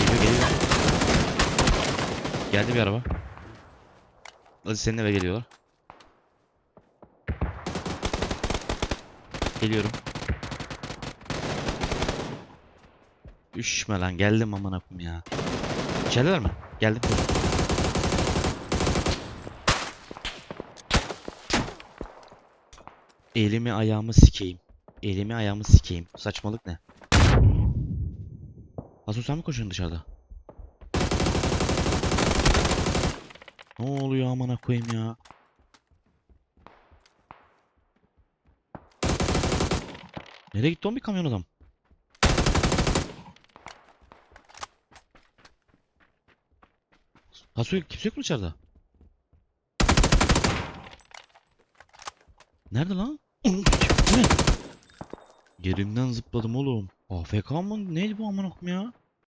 Geliyor geliyor. Geldi bir araba. Hadi senin eve geliyorlar. Geliyorum. Üşme lan geldim aman akım ya. İçerideler mi? Geldim. Elimi ayağımı sikeyim. Elimi ayağımı sikeyim. Saçmalık ne? Asu sen mi koşuyorsun dışarıda? Ne oluyor amına koyayım ya? Nereye gitti o bir kamyon adam? Asu kimse yok mu dışarıda? Nerede lan? Yerimden zıpladım oğlum. AFK mı? Neydi bu amına koyayım ya?